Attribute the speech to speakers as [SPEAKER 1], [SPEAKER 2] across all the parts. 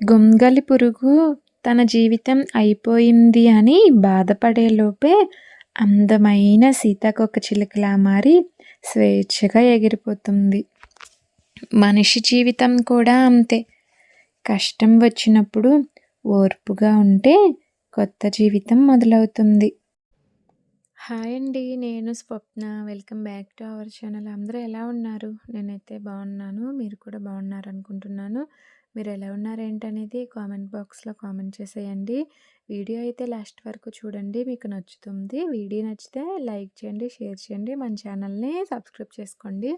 [SPEAKER 1] గొంగలి పురుగు తన జీవితం అయిపోయింది అని బాధపడేలోపే అందమైన సీతాకోకచిలుకలా మారి స్వేచ్ఛగా ఎగిరిపోతుంది. మనిషి జీవితం కూడా అంతే. కష్టం వచ్చినప్పుడు ఓర్పుగా ఉంటే కొత్త జీవితం మొదలవుతుంది. హాయ్ అండి నేను Swapna. Welcome back to our channel. అందరూ ఎలా ఉన్నారు? నేనైతే బాగున్నాను. మీరు కూడా బాగున్నారు అనుకుంటున్నాను మీరు ఎలా ఉన్నారేంటనేది కామెంట్ బాక్స్లో కామెంట్ చేసేయండి. వీడియో అయితే లాస్ట్ వరకు చూడండి మీకు నచ్చుతుంది. వీడియో నచ్చితే లైక్ చేయండి షేర్ చేయండి మన ఛానల్ని సబ్స్క్రైబ్ చేసుకోండి.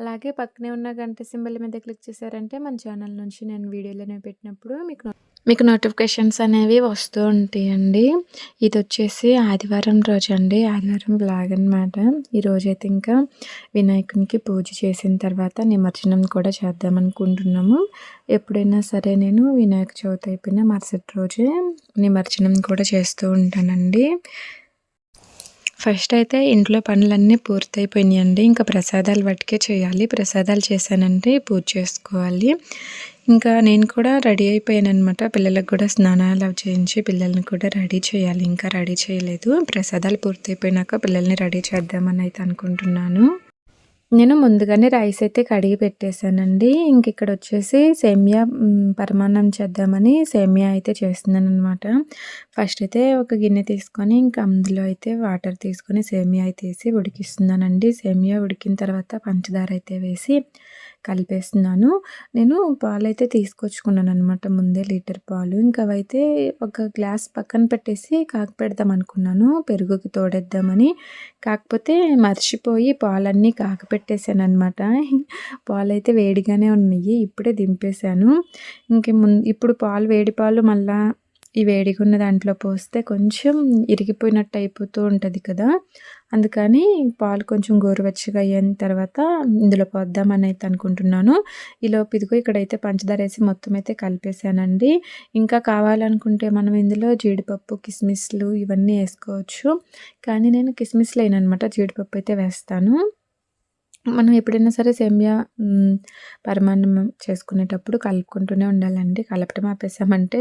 [SPEAKER 1] అలాగే పక్కనే ఉన్న గంట సింబల్ మీద క్లిక్ చేశారంటే మన ఛానల్ నుంచి నేను వీడియోలోనే పెట్టినప్పుడు మీకు మీకు నోటిఫికేషన్స్ అనేవి వస్తూ ఉంటాయండి. ఇది వచ్చేసి ఆదివారం రోజు అండి ఆదివారం బ్లాగ్ అనమాట ఈరోజైతే ఇంకా వినాయకునికి పూజ చేసిన తర్వాత నిమజ్జనం కూడా చేద్దాం అనుకుంటున్నాము. ఎప్పుడైనా సరే నేను వినాయక చవితి అయిపోయిన మరుసటి రోజే నిమజ్జనం కూడా చేస్తూ ఉంటానండి. ఫస్ట్ అయితే ఇంట్లో పనులన్నీ పూర్తయిపోయినాయండి. ఇంకా ప్రసాదాలు పట్టుకే చేయాలి. ప్రసాదాలు చేశానంటే పూజ చేసుకోవాలి. ఇంకా నేను కూడా రెడీ అయిపోయాను అనమాట పిల్లలకు కూడా స్నానాలు చేయించి పిల్లల్ని కూడా రెడీ చేయాలి. ఇంకా రెడీ చేయలేదు. ప్రసాదాలు పూర్తయిపోయినాక పిల్లల్ని రెడీ చేద్దామని అయితే అనుకుంటున్నాను. నేను ముందుగానే రైస్ అయితే కడిగి పెట్టేశానండి. ఇంక ఇక్కడ వచ్చేసి సేమియా పరిమాణం చేద్దామని సేమియా అయితే చేస్తున్నాను అనమాట ఫస్ట్ అయితే ఒక గిన్నె తీసుకొని ఇంకా అందులో అయితే వాటర్ తీసుకొని సేమియా అయితే వేసి ఉడికిస్తున్నానండి. సేమియా ఉడికిన తర్వాత పంచదార అయితే వేసి కలిపేస్తున్నాను. నేను పాలు అయితే తీసుకొచ్చుకున్నాను అనమాట ముందే లీటర్ పాలు. ఇంకా అవైతే ఒక గ్లాస్ పక్కన పెట్టేసి కాక పెడదాం అనుకున్నాను పెరుగుకి తోడేద్దామని. కాకపోతే మర్చిపోయి పాలన్నీ కాక పెట్టేశాను అనమాట పాలు అయితే వేడిగానే ఉన్నాయి. ఇప్పుడే దింపేశాను. ఇంక ముందు ఇప్పుడు పాలు వేడి పాలు మళ్ళా ఈ వేడిగా ఉన్న దాంట్లో పోస్తే కొంచెం ఇరిగిపోయినట్టు అయిపోతూ ఉంటుంది కదా. అందుకని పాలు కొంచెం గోరువెచ్చగా అయిన తర్వాత ఇందులో పోద్దామని అయితే అనుకుంటున్నాను. ఈలోపు ఇదిగో ఇక్కడైతే పంచదార వేసి మొత్తం అయితే కలిపేసానండి. ఇంకా కావాలనుకుంటే మనం ఇందులో జీడిపప్పు కిస్మిస్లు ఇవన్నీ వేసుకోవచ్చు. కానీ నేను కిస్మిస్లు అయినమాట జీడిపప్పు అయితే వేస్తాను. మనం ఎప్పుడైనా సరే సేమియా పరిమాణం చేసుకునేటప్పుడు కలుపుకుంటూనే ఉండాలండి. కలపటం ఆపేసామంటే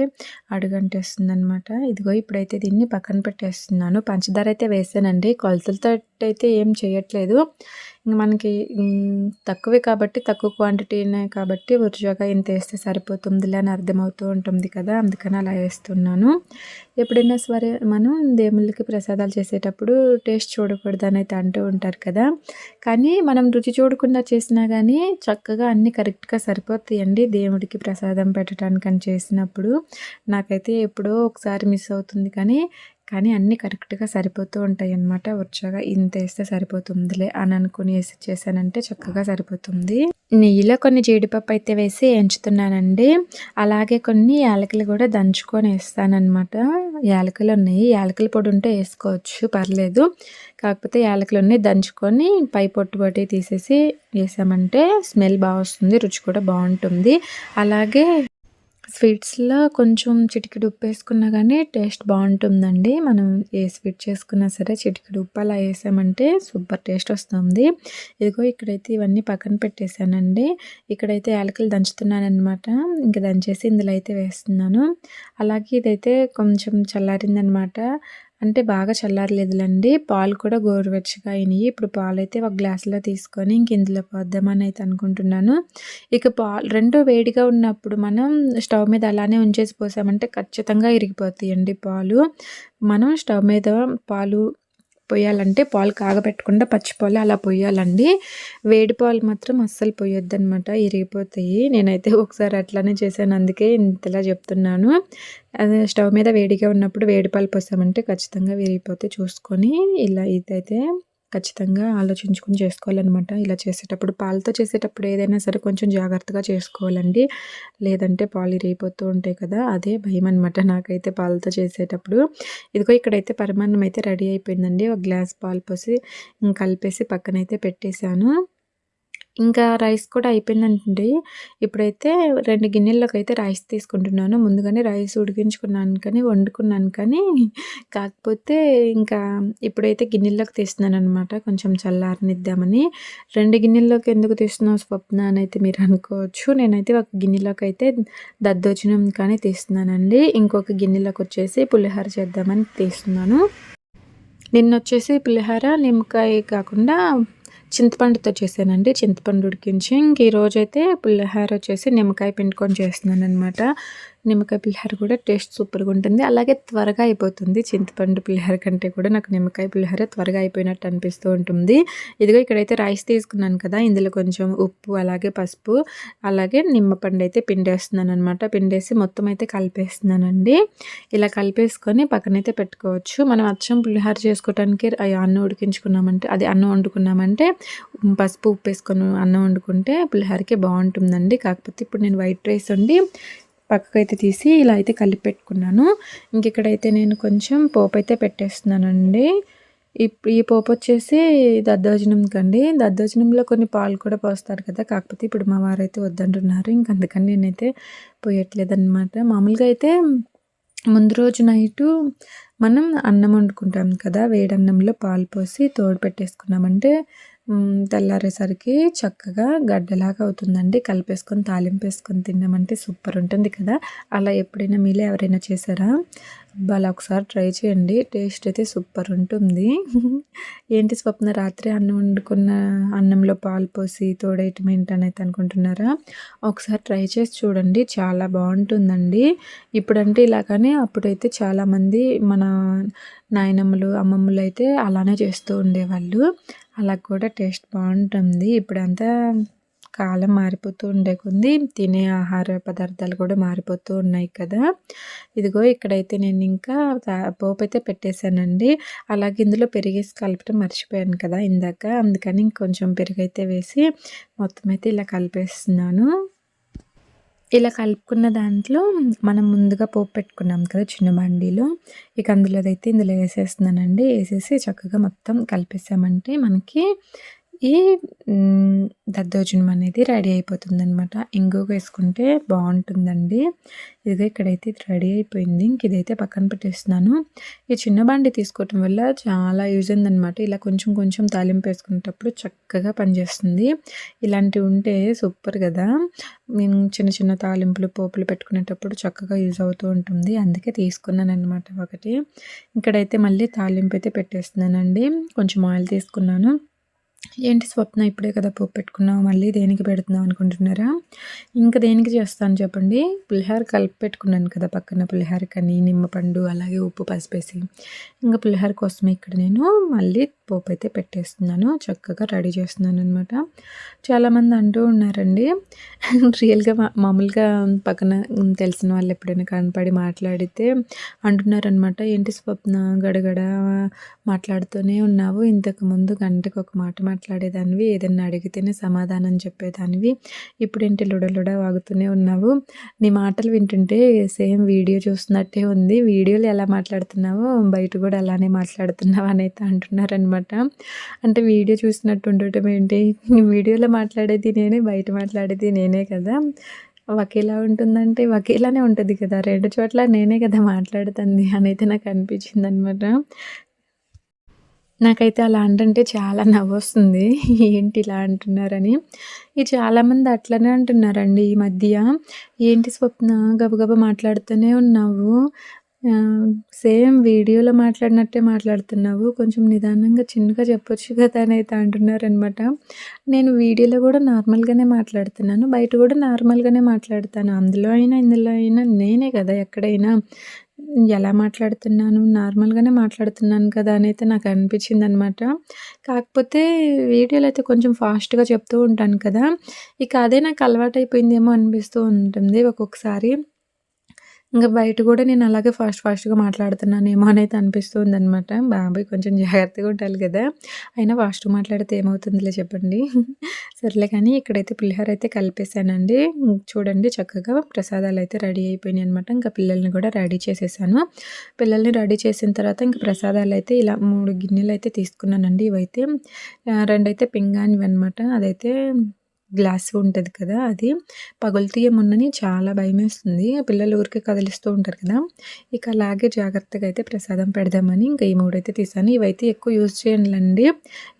[SPEAKER 1] అడుగంటేస్తుంది అనమాట ఇదిగో ఇప్పుడైతే దీన్ని పక్కన పెట్టేస్తున్నాను. పంచదార అయితే వేసానండి. కొలతలతో అయితే ఏం చేయట్లేదు. మనకి తక్కువే కాబట్టి తక్కువ క్వాంటిటీనే కాబట్టి వరుసగా ఇంత వేస్తే సరిపోతుందిలే అని అర్థమవుతూ ఉంటుంది కదా అందుకని అలా వేస్తున్నాను. ఎప్పుడైనా సరే మనం దేవుళ్ళకి ప్రసాదాలు చేసేటప్పుడు టేస్ట్ చూడకూడదు అయితే అంటూ ఉంటారు కదా. కానీ మనం రుచి చూడకుండా చేసినా కానీ చక్కగా అన్నీ కరెక్ట్గా సరిపోతాయండి దేవుడికి ప్రసాదం పెట్టడానికి అని చేసినప్పుడు. నాకైతే ఎప్పుడో ఒకసారి మిస్ అవుతుంది కానీ కానీ అన్నీ కరెక్ట్గా సరిపోతూ ఉంటాయి అన్నమాట వచ్చాగా ఇంత వేస్తే సరిపోతుందిలే అని అనుకుని వేసి చేశానంటే చక్కగా సరిపోతుంది. నెయ్యిలో కొన్ని జీడిపప్పు అయితే వేసి ఎంచుతున్నానండి. అలాగే కొన్ని యాలకులు కూడా దంచుకొని వేస్తానమాట యాలకులు ఉన్నాయి. యాలకుల పొడి ఉంటే వేసుకోవచ్చు పర్లేదు. కాకపోతే యాలకులు ఉన్నాయి దంచుకొని పై పొట్టు పొట్టి తీసేసి వేసామంటే స్మెల్ బాగా వస్తుంది రుచి కూడా బాగుంటుంది. అలాగే స్వీట్స్లో కొంచెం చిటికెడు ఉప్పు వేసుకున్నా కానీ టేస్ట్ బాగుంటుందండి. మనం ఏ స్వీట్ చేసుకున్నా సరే చిటికెడు ఉప్పు అలా వేసామంటే సూపర్ టేస్ట్ వస్తుంది. ఇదిగో ఇక్కడైతే ఇవన్నీ పక్కన పెట్టేశానండి. ఇక్కడైతే యాలకులు దంచుతున్నాను అనమాట ఇంకా దంచేసి ఇందులో అయితే వేస్తున్నాను. అలాగే ఇదైతే కొంచెం చల్లారిందనమాట అంటే బాగా చల్లారలేదులండి. పాలు కూడా గోరువెచ్చగా అయినాయి. ఇప్పుడు పాలు అయితే ఒక గ్లాసులో తీసుకొని ఇంక ఇందులో పోద్దామని అయితే అనుకుంటున్నాను. ఇక పాలు రెండు వేడిగా ఉన్నప్పుడు మనం స్టవ్ మీద అలానే ఉంచేసి పోసామంటే ఖచ్చితంగా ఇరిగిపోతాయండి పాలు. మనం స్టవ్ మీద పాలు పోయాలంటే పాలు కాగబెట్టకుండా పచ్చిపాలు అలా పోయాలండి వేడి పాలు మాత్రం అస్సలు పోయొద్దు అనమాట ఇరిగిపోతాయి. నేనైతే ఒకసారి అట్లానే చేశాను. అందుకే ఇంతలా చెప్తున్నాను. అదే స్టవ్ మీద వేడిగా ఉన్నప్పుడు వేడి పాలు పోసామంటే ఖచ్చితంగా విరిగిపోతే చూసుకొని ఇలా ఇదైతే ఖచ్చితంగా ఆలోచించుకుని చేసుకోవాలన్నమాట. ఇలా చేసేటప్పుడు పాలతో చేసేటప్పుడు ఏదైనా సరే కొంచెం జాగ్రత్తగా చేసుకోవాలండి. లేదంటే పాలు ఇరిగిపోతూ ఉంటాయి కదా అదే భయం అనమాట నాకైతే పాలతో చేసేటప్పుడు. ఇదిగో ఇక్కడైతే పరిమాణం అయితే రెడీ అయిపోయిందండి. ఒక గ్లాస్ పాలు పోసి కలిపేసి పక్కనైతే పెట్టేశాను. ఇంకా రైస్ కూడా అయిపోయిందండి ఇప్పుడైతే రెండు గిన్నెల్లోకి అయితే రైస్ తీసుకుంటున్నాను. ముందుగానే రైస్ ఉడికించుకున్నాను కానీ వండుకున్నాను కానీ కాకపోతే ఇంకా ఇప్పుడైతే గిన్నెల్లోకి తీస్తున్నాను అనమాట కొంచెం చల్లారనిద్దామని. రెండు గిన్నెల్లోకి ఎందుకు తీస్తున్నావు స్వప్న అని అయితే మీరు అనుకోవచ్చు. నేనైతే ఒక గిన్నెలోకి అయితే దద్దోజనం కానీ తీస్తున్నానండి. ఇంకొక గిన్నెలోకి వచ్చేసి పులిహోర చేద్దామని తీస్తున్నాను. నిన్న వచ్చేసి పులిహోర నిమ్మకాయ కాకుండా చింతపండుతో చేశానండి. చింతపండు ఉడికించి ఇంక ఈరోజైతే పులిహోర వచ్చేసి నిమ్మకాయ పిండుకొని చేస్తున్నాను అనమాట నిమ్మకాయ పులిహోర కూడా టేస్ట్ సూపర్గా ఉంటుంది. అలాగే త్వరగా అయిపోతుంది. చింతపండు పులిహోర కంటే కూడా నాకు నిమ్మకాయ పులిహోర త్వరగా అయిపోయినట్టు అనిపిస్తూ ఉంటుంది. ఇదిగో ఇక్కడైతే రైస్ తీసుకున్నాను కదా ఇందులో కొంచెం ఉప్పు అలాగే పసుపు అలాగే నిమ్మపండు అయితే పిండేస్తున్నాను అనమాట పిండేసి మొత్తం అయితే కలిపేస్తున్నానండి. ఇలా కలిపేసుకొని పక్కనైతే పెట్టుకోవచ్చు. మనం అచ్చం పులిహోర చేసుకోవడానికి అన్నం ఉడికించుకున్నామంటే అది అన్నం వండుకున్నామంటే పసుపు ఉప్పు వేసుకొని అన్నం వండుకుంటే పులిహోరకి బాగుంటుందండి. కాకపోతే ఇప్పుడు నేను వైట్ రైస్ వండి పక్కకైతే తీసి ఇలా అయితే కలిపి పెట్టుకున్నాను. ఇంక ఇక్కడైతే నేను కొంచెం పోపు అయితే పెట్టేస్తున్నానండి. ఈ పోపు వచ్చేసి దద్దోజనం కండి దద్దోజనంలో కొన్ని పాలు కూడా పోస్తారు కదా. కాకపోతే ఇప్పుడు మా వారైతే వద్దంటున్నారు. ఇంకందుకని నేనైతే పోయట్లేదు అనమాట మామూలుగా అయితే ముందు రోజు నైటు మనం అన్నం వండుకుంటాం కదా. వేడన్నంలో పాలు పోసి తోడు పెట్టేసుకున్నామంటే తెల్లారేసరికి చక్కగా గడ్డలాగా అవుతుందండి. కలిపేసుకొని తాలింపు వేసుకొని తిన్నామంటే సూపర్ ఉంటుంది కదా. అలా ఎప్పుడైనా మీలో ఎవరైనా చేశారా? వాళ్ళు ఒకసారి ట్రై చేయండి. టేస్ట్ అయితే సూపర్ ఉంటుంది. ఏంటి స్వప్న రాత్రి అన్నం వండుకున్న అన్నంలో పాలు పోసి తోడేయటం ఏంటనైతే అనుకుంటున్నారా? ఒకసారి ట్రై చేసి చూడండి. చాలా బాగుంటుందండి. ఇప్పుడంటే ఇలా కానీ అప్పుడైతే చాలామంది మన నాయనమ్మలు అమ్మమ్మలు అయితే అలానే చేస్తూ ఉండేవాళ్ళు. అలా కూడా టేస్ట్ బాగుంటుంది. ఇప్పుడంతా కాలం మారిపోతూ ఉండే కొంది తినే ఆహార పదార్థాలు కూడా మారిపోతూ ఉన్నాయి కదా. ఇదిగో ఇక్కడైతే నేను ఇంకా పోపు అయితే పెట్టేశానండి. అలాగే ఇందులో పెరిగేసి కలపటం మర్చిపోయాను కదా ఇందాక. అందుకని ఇంకొంచెం పెరుగైతే వేసి మొత్తం అయితే ఇలా కలిపేస్తున్నాను. ఇలా కలుపుకున్న దాంట్లో మనం ముందుగా పోపు పెట్టుకున్నాం కదా చిన్న బండిలో. ఇక అందులో అయితే ఇందులో వేసేస్తున్నానండి. వేసేసి చక్కగా మొత్తం కలిపేసామంటే మనకి ఈ దద్దోజనం అనేది రెడీ అయిపోతుందనమాట ఇంగువ వేసుకుంటే బాగుంటుందండి. ఇదిగో ఇక్కడైతే ఇది రెడీ అయిపోయింది. ఇంక ఇదైతే పక్కన పెట్టేస్తున్నాను. ఈ చిన్న బండి తీసుకోవటం వల్ల చాలా యూజ్ అయిందనమాట ఇలా కొంచెం కొంచెం తాలింపు వేసుకునేటప్పుడు చక్కగా పనిచేస్తుంది. ఇలాంటివి ఉంటే సూపర్ కదా. నేను చిన్న చిన్న తాలింపులు పోపులు పెట్టుకునేటప్పుడు చక్కగా యూజ్ అవుతూ ఉంటుంది. అందుకే తీసుకున్నాను అనమాట ఒకటి. ఇక్కడైతే మళ్ళీ తాలింపు అయితే పెట్టేస్తున్నానండి. కొంచెం ఆయిల్ తీసుకున్నాను. ఏంటి స్వప్న ఇప్పుడే కదా పోపు పెట్టుకున్నావు? మళ్ళీ దేనికి పెడుతున్నావు అనుకుంటున్నారా? ఇంకా దేనికి చేస్తాను చెప్పండి. పులిహార కలిపి పెట్టుకున్నాను కదా పక్కన పులిహార కని నిమ్మపండు అలాగే ఉప్పు పసిపేసి. ఇంకా పులిహార కోసమే ఇక్కడ నేను. మళ్ళీ పోపు అయితే పెట్టేస్తున్నాను. చక్కగా రెడీ చేస్తున్నాను అనమాట చాలామంది అంటూ ఉన్నారండి. రియల్గా మామూలుగా పక్కన తెలిసిన వాళ్ళు ఎప్పుడైనా కనపడి మాట్లాడితే అంటున్నారనమాట ఏంటి స్వప్న? గడగడ మాట్లాడుతూనే ఉన్నావు. ఇంతకుముందు గంటకు ఒక మాట మాట్లాడేదానివి. ఏదైనా అడిగితేనే సమాధానం చెప్పేదానివి. ఇప్పుడేంటి లుడలుడ వాగుతూనే ఉన్నావు? నీ మాటలు వింటుంటే సేమ్ వీడియో చూస్తున్నట్టే ఉంది. వీడియోలు ఎలా మాట్లాడుతున్నావో బయట కూడా అలానే మాట్లాడుతున్నావు అని అయితే అంటున్నారనమాట అంటే వీడియో చూసినట్టు ఉండటం ఏంటి వీడియోలో మాట్లాడేది నేనే బయట మాట్లాడేది నేనే కదా. ఒకేలా ఉంటుందంటే ఒకేలానే ఉంటుంది కదా. రెండు చోట్ల నేనే కదా మాట్లాడుతుంది అని అయితే నాకు అనిపించింది అనమాట నాకైతే అలా అంటే చాలా నవ్వొస్తుంది. ఏంటి ఇలా అంటున్నారని. ఈ చాలామంది అట్లనే అంటున్నారండి ఈ మధ్య. ఏంటి స్వప్న? గబగబా మాట్లాడుతూనే ఉన్నావు. సేమ్ వీడియోలో మాట్లాడినట్టే మాట్లాడుతున్నావు. కొంచెం నిదానంగా చిన్నగా చెప్పొచ్చు కదా అని అయితే అంటున్నారనమాట నేను వీడియోలో కూడా నార్మల్గానే మాట్లాడుతున్నాను. బయట కూడా నార్మల్గానే మాట్లాడతాను. అందులో అయినా ఇందులో అయినా నేనే కదా ఎక్కడైనా ఎలా మాట్లాడుతున్నాను నార్మల్గానే మాట్లాడుతున్నాను కదా అని అయితే నాకు అనిపించింది అనమాట కాకపోతే వీడియోలో అయితే కొంచెం ఫాస్ట్గా చెప్తూ ఉంటాను కదా. ఇక అదే నాకు అలవాటు అయిపోయిందేమో అనిపిస్తూ ఉంటుంది ఒక్కొక్కసారి. ఇంకా బయట కూడా నేను అలాగే ఫాస్ట్ ఫాస్ట్గా మాట్లాడుతున్నానేమో అనేది అయితే అనిపిస్తుంది అనమాట బాబాయ్ కొంచెం జాగ్రత్తగా ఉండాలి కదా. అయినా ఫాస్ట్ మాట్లాడితే ఏమవుతుందిలే చెప్పండి. సర్లే కానీ ఇక్కడైతే పులిహోర అయితే కలిపేశానండి చూడండి చక్కగా ప్రసాదాలు అయితే రెడీ అయిపోయినాయి అనమాట ఇంకా పిల్లల్ని కూడా రెడీ చేసేసాను. పిల్లల్ని రెడీ చేసిన తర్వాత ఇంకా ప్రసాదాలు అయితే ఇలా మూడు గిన్నెలు అయితే తీసుకున్నానండి ఇవైతే. రెండైతే పింగానివి అనమాట అదైతే గ్లాస్ ఉంటుంది కదా! అది పగులుతీయమున్నని చాలా భయమేస్తుంది. పిల్లలు ఊరికే కదిలిస్తూ ఉంటారు కదా! ఇక అలాగే జాగ్రత్తగా అయితే ప్రసాదం పెడదామని ఇంకా ఈ మూడైతే తీసాను. ఇవైతే ఎక్కువ యూజ్ చేయండి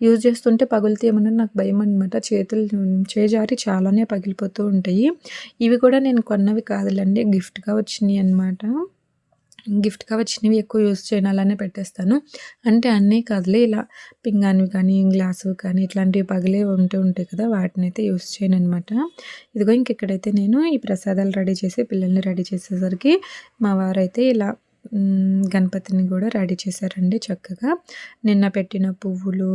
[SPEAKER 1] యూజ్ చేస్తుంటే పగులుతీయమన్నది నాకు భయం అనమాట చేతులు చేజారి చాలానే పగిలిపోతూ ఉంటాయి. ఇవి కూడా నేను కొన్నవి కాదులండి గిఫ్ట్‌గా గిఫ్ట్ గిఫ్ట్‌గా వచ్చినవి ఎక్కువ యూజ్ చేయను. అలానే పెట్టేస్తాను. అంటే అన్నీ కాదులే ఇలా పింగాణివి కానీ, గ్లాసు కానీ ఇట్లాంటివి పగిలే ఉంటూ ఉంటాయి కదా! వాటిని అయితే యూస్ యూజ్ చేయననమాట. ఇదిగో ఇంక ఇక్కడైతే నేను ఈ ప్రసాదాలు రెడీ చేసి పిల్లల్ని రెడీ చేసేసరికి మా వారైతే ఇలా గణపతిని కూడా రెడీ చేశారండి చక్కగా. నిన్న పెట్టిన పువ్వులు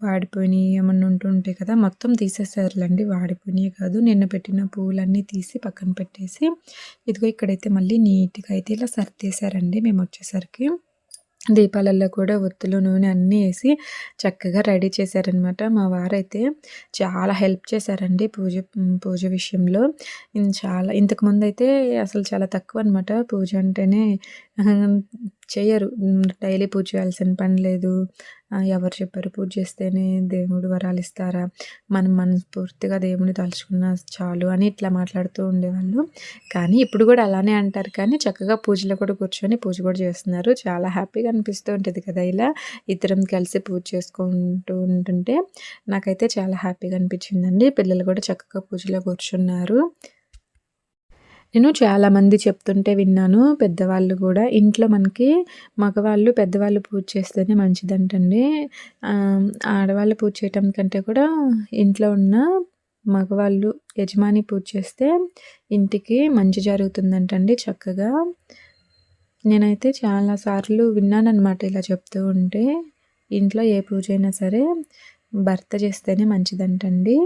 [SPEAKER 1] వాడిపోయినయి ఏమన్నా ఉంటూ కదా! మొత్తం తీసేసారులండి వాడిపోయినయే కాదు. నిన్న పెట్టిన పువ్వులన్నీ తీసి పక్కన పెట్టేసి, ఇదిగో ఇక్కడైతే మళ్ళీ నీట్‌గా అయితే ఇలా సర్దేశారండి మేమొచ్చేసరికి. దీపాలల్లో కూడా ఒత్తులు, నూనె అన్నీ వేసి చక్కగా రెడీ చేశారనమాట. మా వారైతే చాలా హెల్ప్ చేశారండి పూజ పూజ విషయంలో. చాలా చాలా ఇంతకుముందయితే అసలు చాలా తక్కువ అనమాట పూజ అంటేనే చేయరు డైలీ పూజ చేయాల్సిన పని లేదు. ఎవరు చెప్పారు పూజ చేస్తేనే దేవుడు వరాలిస్తారా? మనం మనస్ఫూర్తిగా దేవుడిని తలుచుకున్నా చాలు అని ఇట్లా మాట్లాడుతూ ఉండేవాళ్ళు. కానీ ఇప్పుడు కూడా అలానే అంటారు కానీ చక్కగా పూజలో కూడా కూర్చొని పూజ కూడా చేస్తున్నారు. చాలా హ్యాపీగా అనిపిస్తూ ఉంటుంది కదా! ఇలా ఇద్దరం కలిసి పూజ చేసుకుంటూ ఉంటుంటే నాకైతే చాలా హ్యాపీగా అనిపించిందండి. పిల్లలు కూడా చక్కగా పూజలో కూర్చున్నారు. నేను చాలామంది చెప్తుంటే విన్నాను. పెద్దవాళ్ళు కూడా ఇంట్లో మనకి మగవాళ్ళు, పెద్దవాళ్ళు పూజ చేస్తేనే మంచిదంటండి. ఆడవాళ్ళు పూజ చేయటం కంటే కూడా ఇంట్లో ఉన్న మగవాళ్ళు యజమాని పూజ చేస్తే ఇంటికి మంచి జరుగుతుందంటండి చక్కగా. నేనైతే చాలా సార్లు విన్నాననమాట ఇలా చెప్తూ ఉంటే. ఇంట్లో ఏ పూజ అయినా సరే భర్త చేస్తేనే మంచిదంటండి.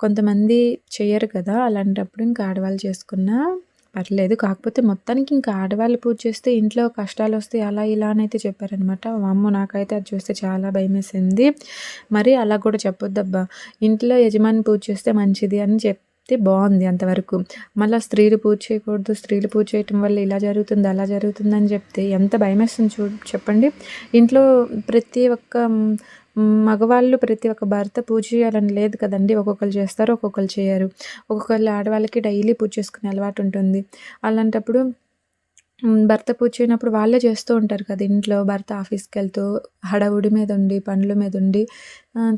[SPEAKER 1] కొంతమంది చేయరు కదా! అలాంటప్పుడు ఇంకా ఆడవాళ్ళు చేసుకున్నా అట్లేదు కాకపోతే మొత్తానికి ఇంకా ఆడవాళ్ళు పూజ చేస్తే ఇంట్లో కష్టాలు వస్తాయి అలా ఇలా అని అయితే చెప్పారనమాట. అమ్మ నాకైతే అది చూస్తే చాలా భయమేసింది. మరి అలా కూడా చెప్పొద్దబ్బా! ఇంట్లో యజమాని పూజ చేస్తే మంచిది అని చెప్తే బాగుంది అంతవరకు. మళ్ళీ స్త్రీలు పూజ చేయకూడదు, స్త్రీలు పూజ చేయటం వల్ల ఇలా జరుగుతుంది, అలా జరుగుతుంది అని చెప్తే ఎంత భయమేస్తుంది చూ చెప్పండి. ఇంట్లో ప్రతి ఒక్క మగవాళ్ళు ప్రతి ఒక్క భర్త పూజ చేయాలని లేదు కదండీ! ఒక్కొక్కరు చేస్తారు, ఒక్కొక్కరు చేయరు. ఒక్కొక్కళ్ళు ఆడవాళ్ళకి డైలీ పూజ చేసుకునే అలవాటు ఉంటుంది. అలాంటప్పుడు భర్త పూజ వాళ్ళే చేస్తూ ఉంటారు కదా ఇంట్లో. భర్త ఆఫీస్కి వెళ్తూ హడావుడి మీద ఉండి, పనుల మీద ఉండి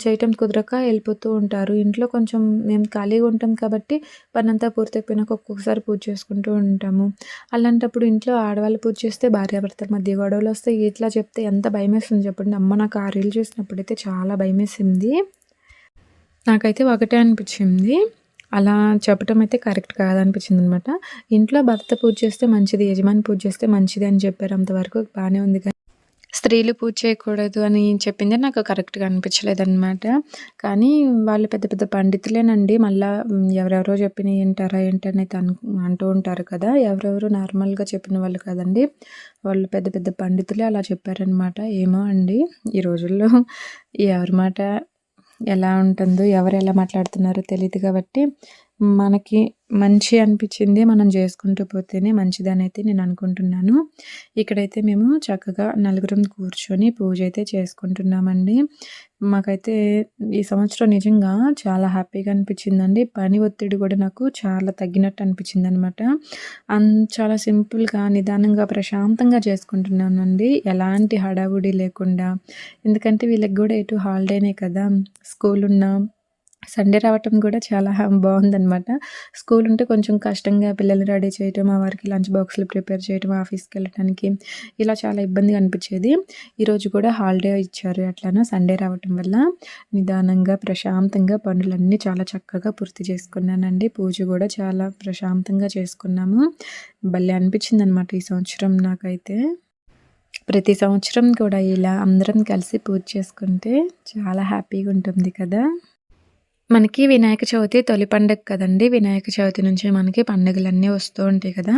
[SPEAKER 1] చేయటం కుదరక వెళ్ళిపోతూ ఉంటారు. ఇంట్లో కొంచెం మేము ఖాళీగా ఉంటాం కాబట్టి పనంతా పూర్తయిపోయినాక ఒక్కొక్కసారి పూజ చేసుకుంటూ ఉంటాము. అలాంటప్పుడు ఇంట్లో ఆడవాళ్ళు పూజ చేస్తే భార్యాభర్తల మధ్య గొడవలు వస్తే ఇట్లా చెప్తే ఎంత భయమేస్తుంది చెప్పండి. అమ్మ నాకు ఆ రీల్ చూసినప్పుడైతే చాలా భయమేసింది. నాకైతే ఒకటే అనిపించింది అలా చెప్పటం అయితే కరెక్ట్ కాదనిపించిందనమాట. ఇంట్లో భర్త పూజ చేస్తే మంచిది, యజమాని పూజ చేస్తే మంచిది అని చెప్పారు. అంతవరకు బాగానే ఉంది కానీ స్త్రీలు పూజ చేయకూడదు అని చెప్పింది నాకు కరెక్ట్‌గా అనిపించలేదన్నమాట కానీ వాళ్ళు పెద్ద పెద్ద పండితులేనండి. మళ్ళా ఎవరెవరో చెప్పిన ఏంటారా ఏంటని అను అంటూ ఉంటారు కదా! ఎవరెవరు నార్మల్‌గా చెప్పిన వాళ్ళు కదండి వాళ్ళు పెద్ద పెద్ద పండితులే అలా చెప్పారనమాట. ఏమో అండి ఈ రోజుల్లో ఎవరి మాట ఎలా ఉంటుందో, ఎవరు ఎలా మాట్లాడుతున్నారో తెలియదు కాబట్టి మనకి మంచి అనిపించింది మనం చేసుకుంటూ పోతేనే మంచిదనైతే నేను అనుకుంటున్నాను. ఇక్కడైతే మేము చక్కగా నలుగురం కూర్చొని పూజ అయితే చేసుకుంటున్నామండి. మాకైతే ఈ సంవత్సరం నిజంగా చాలా హ్యాపీగా అనిపించిందండి. పని ఒత్తిడి కూడా నాకు చాలా తగ్గినట్టు అనిపించింది అనమాట చాలా సింపుల్‌గా, నిదానంగా, ప్రశాంతంగా చేసుకుంటున్నానండి. ఎలాంటి హడావుడి లేకుండా. ఎందుకంటే వీళ్ళకి కూడా ఎటు హాలిడేనే కదా! స్కూల్ ఉన్నా సండే రావటం కూడా చాలా హా స్కూల్ ఉంటే కొంచెం కష్టంగా పిల్లల్ని రెడీ చేయటం, ఆ వారికి లంచ్ బాక్స్‌లు ప్రిపేర్ చేయటం, ఆఫీస్కి వెళ్ళటానికి ఇలా చాలా ఇబ్బందిగా అనిపించేది ఈరోజు కూడా హాలిడే ఇచ్చారు ఎట్లానో సండే రావటం వల్ల నిదానంగా, ప్రశాంతంగా పనులన్నీ చాలా చక్కగా పూర్తి చేసుకున్నానండి. పూజ కూడా చాలా ప్రశాంతంగా చేసుకున్నాము. భలే అనిపించిందనమాట ఈ సంవత్సరం నాకైతే. ప్రతి సంవత్సరం కూడా ఇలా అందరం కలిసి పూజ చేసుకుంటే చాలా హ్యాపీగా ఉంటుంది కదా! మనకి వినాయక చవితి తొలి పండుగ కదండీ! వినాయక చవితి నుంచి మనకి పండుగలన్నీ వస్తూ ఉంటాయి కదా!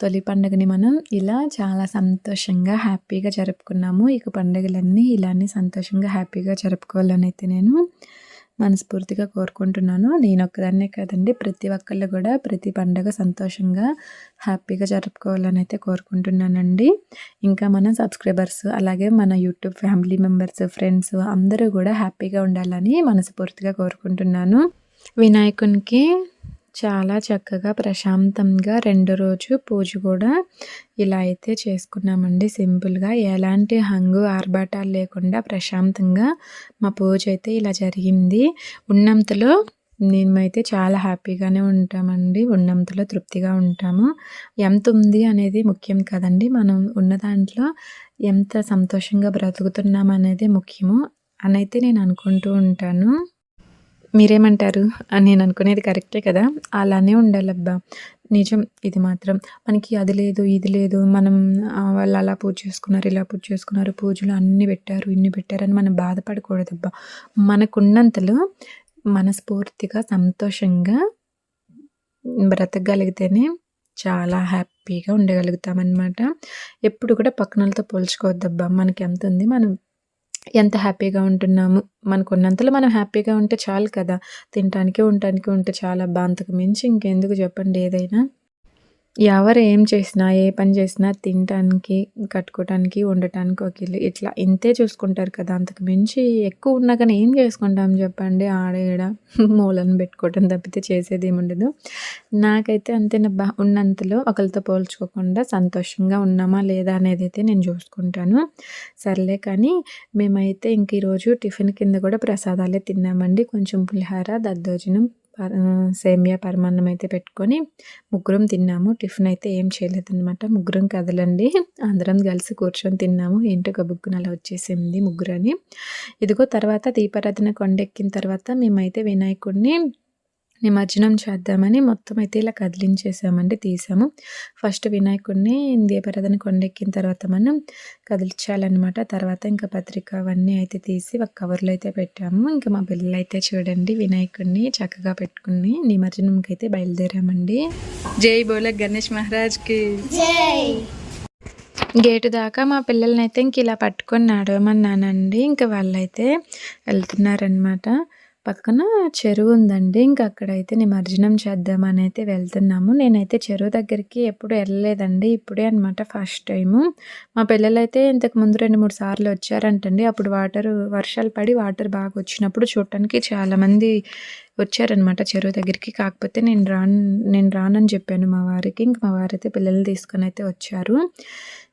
[SPEAKER 1] తొలి పండుగని మనం ఇలా చాలా సంతోషంగా, హ్యాపీగా జరుపుకున్నాము. ఇక పండుగలన్నీ ఇలానే సంతోషంగా, హ్యాపీగా జరుపుకోవాలని అయితే నేను మనస్ఫూర్తిగా కోరుకుంటున్నాను. నేనొక్కదాన్నే కాదండి ప్రతి ఒక్కళ్ళు కూడా ప్రతి పండుగ సంతోషంగా, హ్యాపీగా జరుపుకోవాలని అయితే కోరుకుంటున్నానండి. ఇంకా మన సబ్స్క్రైబర్స్ అలాగే మన యూట్యూబ్ ఫ్యామిలీ మెంబర్స్, ఫ్రెండ్స్ అందరూ కూడా హ్యాపీగా ఉండాలని మనస్ఫూర్తిగా కోరుకుంటున్నాను. వినాయకునికి చాలా చక్కగా ప్రశాంతంగా రెండు రోజు పూజ కూడా ఇలా అయితే చేసుకున్నామండి. సింపుల్గా ఎలాంటి హంగు ఆర్భాటాలు లేకుండా ప్రశాంతంగా మా పూజ అయితే ఇలా జరిగింది. ఉన్నంతలో మేమైతే చాలా హ్యాపీగానే ఉంటామండి. ఉన్నంతలో తృప్తిగా ఉంటాము. ఎంత ఉంది అనేది ముఖ్యం కదండి. మనం ఉన్న దాంట్లో ఎంత సంతోషంగా బ్రతుకుతున్నాం అనేది ముఖ్యము అని అయితే నేను అనుకుంటూ ఉంటాను. మీరేమంటారు? అని నేను అనుకునేది కరెక్టే కదా. అలానే ఉండాలబ్బా. నిజం ఇది మాత్రం. మనకి అది లేదు ఇది లేదు. మనం వాళ్ళు అలా పూజ చేసుకున్నారు ఇలా పూజ చేసుకున్నారు పూజలు అన్ని పెట్టారు ఇన్ని పెట్టారని మనం బాధపడకూడదబ్బా. మనకున్నంతలో మనస్ఫూర్తిగా సంతోషంగా బ్రతకగలిగితేనే చాలా హ్యాపీగా ఉండగలుగుతామన్నమాట. ఎప్పుడు కూడా పక్కనలతో పోల్చుకోవద్దబ్బా. మనకి ఎంత ఉంది మనం ఎంత హ్యాపీగా ఉంటున్నాము. మనకున్నంతలో మనం హ్యాపీగా ఉంటే చాలు కదా. తినటానికి ఉండటానికి ఉంటే చాలా బాంతకు. మించి ఇంకెందుకు చెప్పండి ఏదైనా? ఎవరు ఏం చేసినా ఏ పని చేసినా తినటానికి కట్టుకోవటానికి ఉండటానికి ఒక ఇల్లు. ఇట్లా ఇంతే చూసుకుంటారు కదా. అంతకు మించి ఎక్కువ ఉన్నా కానీ ఏం చేసుకుంటాం చెప్పండి. ఆడ ఈడ మూలను పెట్టుకోవటం తప్పితే చేసేది ఏముండదు. నాకైతే అంతే బా ఉన్నంతలో ఒకరితో పోల్చుకోకుండా సంతోషంగా ఉన్నామా లేదా అనేది అయితే నేను చూసుకుంటాను. సర్లే కానీ మేమైతే ఇంక ఈరోజు టిఫిన్ కింద కూడా ప్రసాదాలే తిన్నామండి. కొంచెం పులిహార దద్దోజనం సేమియా పరమాన్నం అయితే పెట్టుకొని ముగ్గురం తిన్నాము. టిఫిన్ అయితే ఏం చేయలేదన్నమాట. ముగ్గురం కదలండి. అందరం కలిసి కూర్చొని తిన్నాము. ఏంటో గబుక్కున అలా వచ్చేసింది ముగ్గురని. ఇదిగో తర్వాత దీపారాధన కొండెక్కిన తర్వాత మేమైతే వినాయకుడిని నిమజ్జనం చేద్దామని మొత్తం అయితే ఇలా కదిలించేసామండి తీసాము. ఫస్ట్ వినాయకుడిని దీపారాధన కొండెక్కిన తర్వాత మనం కదిలించాలన్నమాట. తర్వాత ఇంకా పత్రిక అవన్నీ అయితే తీసి ఒక కవర్లో అయితే పెట్టాము. ఇంకా మా పిల్లలు అయితే చూడండి వినాయకుడిని చక్కగా పెట్టుకుని నిమజ్జనంకి అయితే బయలుదేరామండి. జై బోల గణేష్ మహారాజ్కి. గేటు దాకా మా పిల్లల్ని అయితే ఇంక ఇలా పట్టుకొని నడవమన్నానండి. ఇంకా వాళ్ళైతే వెళ్తున్నారనమాట పక్కన చెరువు ఉందండి. ఇంకా అక్కడైతే నిమజ్జనం చేద్దామని అయితే వెళ్తున్నాము. నేనైతే చెరువు దగ్గరికి ఎప్పుడు వెళ్ళలేదండి. ఇప్పుడే అనమాట ఫస్ట్ టైము. మా పిల్లలు అయితే ఇంతకు ముందు రెండు మూడు సార్లు వచ్చారంటండి. అప్పుడు వాటర్ వర్షాలు పడి వాటర్ బాగా వచ్చినప్పుడు చూడటానికి చాలామంది వచ్చారనమాట చెరువు దగ్గరికి. కాకపోతే నేను రాను నేను రానని చెప్పాను మా వారికి. ఇంక మా వారైతే పిల్లలు తీసుకొని అయితే వచ్చారు.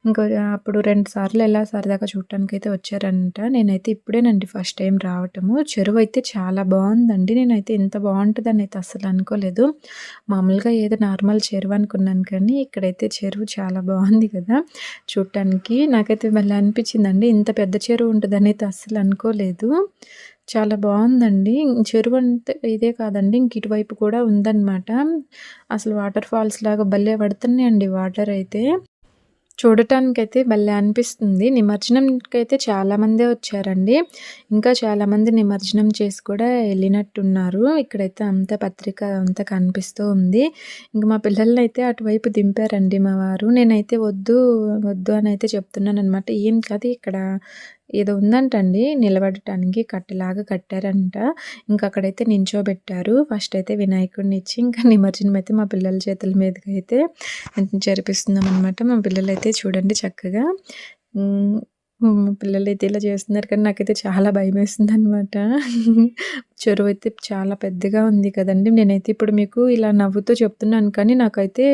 [SPEAKER 1] ఇంకా అప్పుడు రెండు సార్లు ఎలా సరదాగా చూడటానికి అయితే వచ్చారంట. నేనైతే ఇప్పుడేనండి ఫస్ట్ టైం రావటము. చెరువు అయితే చాలా బాగుందండి. నేనైతే ఇంత బాగుంటుందని అయితే అసలు అనుకోలేదు. మామూలుగా ఏదో నార్మల్ చెరువు అనుకున్నాను కానీ ఇక్కడైతే చెరువు చాలా బాగుంది కదా చూడటానికి. నాకైతే మళ్ళీ అనిపించిందండి. ఇంత పెద్ద చెరువు ఉంటుందని అయితే అస్సలు అనుకోలేదు. చాలా బాగుందండి. చెరువు అంటే ఇదే కాదండి ఇంక ఇటువైపు కూడా ఉందన్నమాట. అసలు వాటర్ ఫాల్స్ లాగా భలే పడుతున్నాయండి వాటర్ అయితే. చూడటానికైతే భలే అనిపిస్తుంది. నిమజ్జనంకైతే చాలామందే వచ్చారండి. ఇంకా చాలామంది నిమజ్జనం చేసి కూడా వెళ్ళినట్టున్నారు. ఇక్కడైతే అంత పత్రిక అంతా కనిపిస్తూ ఉంది. ఇంకా మా పిల్లల్ని అయితే అటువైపు దింపారండి మా వారు. నేనైతే వద్దు వద్దు అని అయితే చెప్తున్నాను అనమాట ఏం కాదు ఇక్కడ ఏదో ఉందంటండి నిలబడటానికి కట్టలాగా కట్టారంట. ఇంకా అక్కడైతే నించోబెట్టారు. ఫస్ట్ అయితే వినాయకుడిని ఇచ్చి ఇంకా నిమజ్జనం అయితే మా పిల్లల చేతుల మీదకి అయితే జరిపిస్తున్నాం అనమాట మా పిల్లలు అయితే చూడండి చక్కగా. పిల్లలు అయితే ఇలా చేస్తున్నారు కానీ నాకైతే చాలా అనమాట చెరువు అయితే చాలా పెద్దగా ఉంది కదండి. నేనైతే ఇప్పుడు మీకు ఇలా నవ్వుతూ చెప్తున్నాను కానీ నాకైతే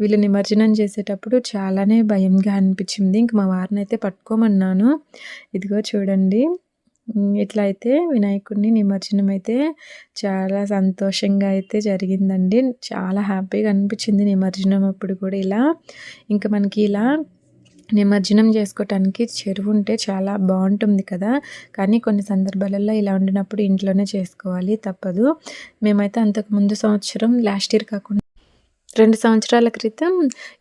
[SPEAKER 1] వీళ్ళు నిమజ్జనం చేసేటప్పుడు చాలానే భయంగా అనిపించింది. ఇంక మా వారిని అయితే పట్టుకోమన్నాను. ఇదిగో చూడండి. ఇట్లా అయితే వినాయకుడిని నిమజ్జనం అయితే చాలా సంతోషంగా అయితే జరిగిందండి. చాలా హ్యాపీగా అనిపించింది నిమజ్జనం అప్పుడు కూడా ఇలా. ఇంకా మనకి ఇలా నిమజ్జనం చేసుకోవటానికి చెరువు ఉంటే చాలా బాగుంటుంది కదా. కానీ కొన్ని సందర్భాలలో ఇలా ఉండినప్పుడు ఇంట్లోనే చేసుకోవాలి తప్పదు. మేమైతే అంతకు ముందు సంవత్సరం లాస్ట్ ఇయర్ కాకుండా రెండు సంవత్సరాల క్రితం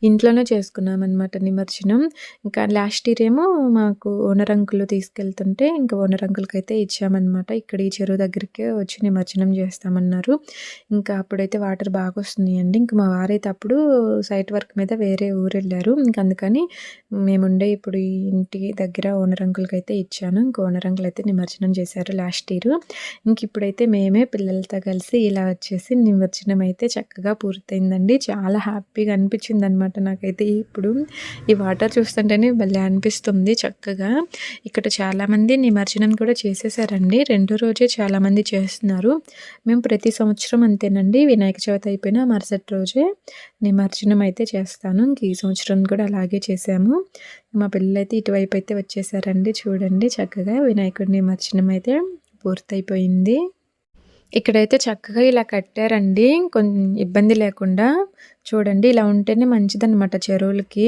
[SPEAKER 1] ఇంట్లోనే చేసుకున్నాం అనమాట నిమజ్జనం. ఇంకా లాస్ట్ ఇయర్ ఏమో మాకు ఓనర్ అంకులు తీసుకెళ్తుంటే ఇంకా ఓనర్ అంకుల్కి అయితే ఇచ్చామన్నమాట. ఇక్కడ ఈ చెరువు దగ్గరికే వచ్చి నిమజ్జనం చేస్తామన్నారు. ఇంకా అప్పుడైతే వాటర్ బాగా వస్తున్నాయండి ఇంకా మా వారైతే అప్పుడు సైట్ వర్క్ మీద వేరే ఊరు వెళ్ళారు. ఇంకా అందుకని మేముండే ఇప్పుడు ఇంటి దగ్గర ఓనర్ అంకుల్కి అయితే ఇచ్చాను. ఇంకా ఓనర్ అయితే నిమజ్జనం చేశారు లాస్ట్ ఇయర్ ఇంక ఇప్పుడైతే మేమే పిల్లలతో కలిసి ఇలా వచ్చేసి నిమజ్జనం అయితే చక్కగా పూర్తయిందండి. చాలా హ్యాపీగా అనిపించింది అనమాట నాకైతే. ఇప్పుడు ఈ వాటర్ చూస్తుంటేనే భలే అనిపిస్తుంది చక్కగా. ఇక్కడ చాలామంది నిమజ్జనం కూడా చేసేసారండి. రెండో రోజే చాలామంది చేస్తున్నారు. మేము ప్రతి సంవత్సరం అంతేనండి. వినాయక చవితి అయిపోయిన మరుసటి రోజే నిమజ్జనం అయితే చేస్తాను. ఇంక ఈ సంవత్సరం కూడా అలాగే చేసాము మా పిల్లలైతే ఇటువైపు అయితే వచ్చేసారండి. చూడండి చక్కగా వినాయకుడి నిమజ్జనం అయితే పూర్తయిపోయింది. ఇక్కడైతే చక్కగా ఇలా కట్టారండి. కొంచెం ఇబ్బంది లేకుండా చూడండి ఇలా ఉంటేనే మంచిదన్నమాట చెరువులకి.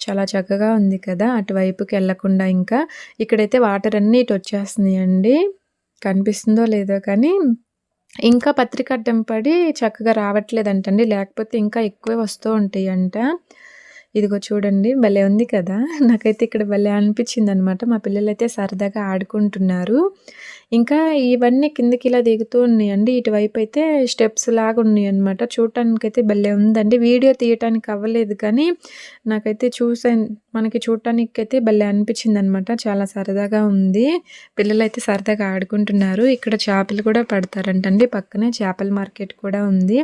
[SPEAKER 1] చాలా చక్కగా ఉంది కదా అటువైపుకి వెళ్ళకుండా ఇంకా. ఇక్కడైతే వాటర్ అన్నీ ఇటు వచ్చేస్తున్నాయండి. కనిపిస్తుందో లేదో కానీ ఇంకా పత్రిక అడ్డం పడి చక్కగా రావట్లేదంటండి. లేకపోతే ఇంకా ఎక్కువే వస్తూ ఉంటాయి అంట ఇదిగో చూడండి భలే ఉంది కదా. నాకైతే ఇక్కడ భలే అనిపించింది అనమాట మా పిల్లలైతే సరదాగా ఆడుకుంటున్నారు. ఇంకా ఇవన్నీ కిందకి ఇలా దిగుతూ ఉన్నాయండి. ఇటువైపు అయితే స్టెప్స్ లాగా ఉన్నాయి అనమాట చూడటానికి అయితే భలే ఉందండి. వీడియో తీయటానికి అవ్వలేదు కానీ నాకైతే చూసే మనకి చూడటానికి అయితే భలే అనిపించింది అనమాట చాలా సరదాగా ఉంది. పిల్లలు అయితే సరదాగా ఆడుకుంటున్నారు. ఇక్కడ చేపలు కూడా పడతారంటండి. పక్కనే చేపల మార్కెట్ కూడా ఉంది.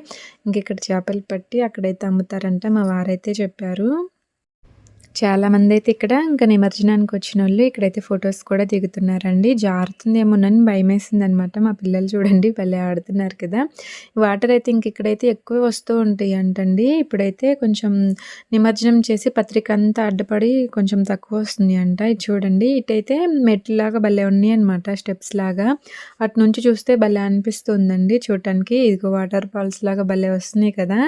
[SPEAKER 1] ఇంక ఇక్కడ చేపలు పట్టి అక్కడైతే అమ్ముతారంట మా వారైతే చెప్పారు. చాలామంది అయితే ఇక్కడ ఇంకా నిమజ్జనానికి వచ్చిన వాళ్ళు ఇక్కడైతే ఫొటోస్ కూడా దిగుతున్నారండి. జారుతుందేమోనని భయం వేసింది అనమాట మా పిల్లలు చూడండి భలే ఆడుతున్నారు కదా. వాటర్ అయితే ఇంక ఇక్కడైతే ఎక్కువ వస్తూ ఉంటాయి అంటండి. ఇప్పుడైతే కొంచెం నిమజ్జనం చేసి పత్రిక అంతా అడ్డపడి కొంచెం తక్కువ వస్తుంది అంట. ఇది చూడండి ఇటైతే మెట్లులాగా భలే ఉన్నాయి అనమాట స్టెప్స్ లాగా. అటు నుంచి చూస్తే భలే అనిపిస్తుందండి చూడటానికి. ఇదిగో వాటర్ ఫాల్స్ లాగా భలే వస్తున్నాయి కదా.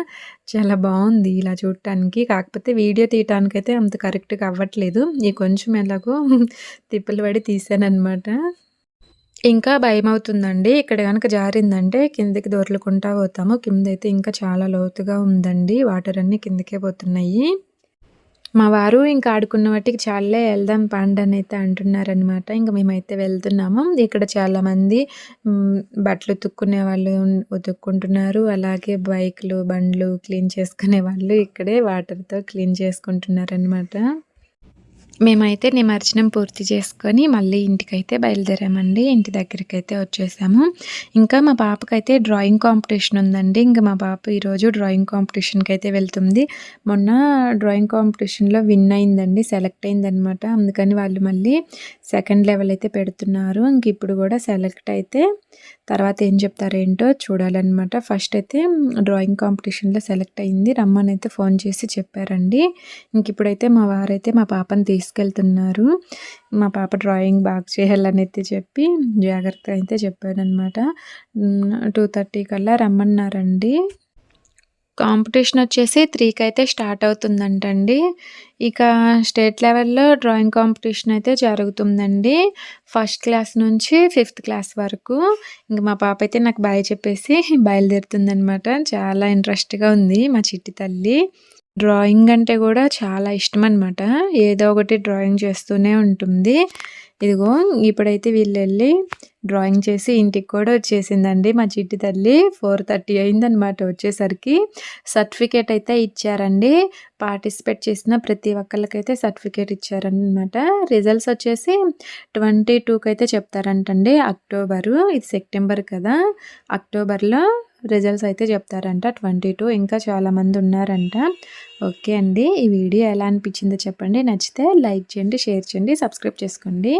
[SPEAKER 1] చాలా బాగుంది ఇలా చూడటానికి. కాకపోతే వీడియో తీయటానికైతే అంత కరెక్ట్గా అవ్వట్లేదు. ఈ కొంచెం ఎలాగో తిప్పలు పడి తీసానమాట ఇంకా భయం అవుతుందండి ఇక్కడ కనుక జారిందంటే కిందకి దొరలుకుంటా పోతాము. కింద అయితే ఇంకా చాలా లోతుగా ఉందండి. వాటర్ అన్నీ కిందకే పోతున్నాయి. మా వారు ఇంకా ఆడుకున్న వాటికి చాలే వెళ్దాం పండు అని అయితే అంటున్నారనమాట ఇంకా మేమైతే వెళ్తున్నాము. ఇక్కడ చాలామంది బట్టలు ఉతుక్కునే వాళ్ళు ఉతుక్కుంటున్నారు. అలాగే బైక్లు బండ్లు క్లీన్ చేసుకునే వాళ్ళు ఇక్కడే వాటర్తో క్లీన్ చేసుకుంటున్నారనమాట మేమైతే నిమజ్జనం పూర్తి చేసుకొని మళ్ళీ ఇంటికైతే బయలుదేరామండి. ఇంటి దగ్గరికి అయితే వచ్చేసాము. ఇంకా మా పాపకైతే డ్రాయింగ్ కాంపిటీషన్ ఉందండి. ఇంకా మా పాప ఈరోజు డ్రాయింగ్ కాంపిటీషన్కి అయితే వెళ్తుంది. మొన్న డ్రాయింగ్ కాంపిటీషన్లో విన్ అయిందండి. సెలెక్ట్ అయిందనమాట అందుకని వాళ్ళు మళ్ళీ సెకండ్ లెవెల్ అయితే పెడుతున్నారు. ఇంక ఇప్పుడు కూడా సెలెక్ట్ అయితే తర్వాత ఏం చెప్తారేంటో చూడాలన్నమాట. ఫస్ట్ అయితే డ్రాయింగ్ కాంపిటీషన్లో సెలెక్ట్ అయింది. రమ్మని అయితే ఫోన్ చేసి చెప్పారండి. ఇంక ఇప్పుడైతే మా వారైతే మా పాపని తీసుకెళ్తున్నారు. మా పాప డ్రాయింగ్ బాగా చేయాలని అయితే చెప్పి జాగ్రత్త అయితే చెప్పారనమాట టూ థర్టీ కల్లా రమ్మన్నారండి. కాంపిటీషన్ వచ్చేసి త్రీకి అయితే స్టార్ట్ అవుతుందంటండి. ఇక స్టేట్ లెవెల్లో డ్రాయింగ్ కాంపిటీషన్ అయితే జరుగుతుందండి. ఫస్ట్ క్లాస్ నుంచి ఫిఫ్త్ క్లాస్ వరకు. ఇంక మా పాప అయితే నాకు బాయ్ చెప్పేసి బయలుదేరుతుందనమాట. చాలా ఇంట్రెస్ట్గా ఉంది మా చిట్టి తల్లి. డ్రాయింగ్ అంటే కూడా చాలా ఇష్టం అనమాట ఏదో ఒకటి డ్రాయింగ్ చేస్తూనే ఉంటుంది. ఇదిగో ఇప్పుడైతే వీళ్ళు వెళ్ళి డ్రాయింగ్ చేసి ఇంటికి కూడా వచ్చేసిందండి మా చిట్టి తల్లి. ఫోర్ థర్టీ అయిందనమాట వచ్చేసరికి. సర్టిఫికేట్ అయితే ఇచ్చారండి. పార్టిసిపేట్ చేసిన ప్రతి ఒక్కరికైతే సర్టిఫికేట్ ఇచ్చారనమాట రిజల్ట్స్ వచ్చేసి ట్వంటీ టూకి అయితే చెప్తారంటండి అక్టోబరు. ఇది సెప్టెంబర్ కదా. అక్టోబర్లో రిజల్ట్స్ అయితే చెప్తారంట. ట్వంటీ టూ ఇంకా చాలామంది ఉన్నారంట. ఓకే అండి. ఈ వీడియో ఎలా అనిపించిందో చెప్పండి. నచ్చితే లైక్ చేయండి షేర్ చేయండి సబ్స్క్రైబ్ చేసుకోండి.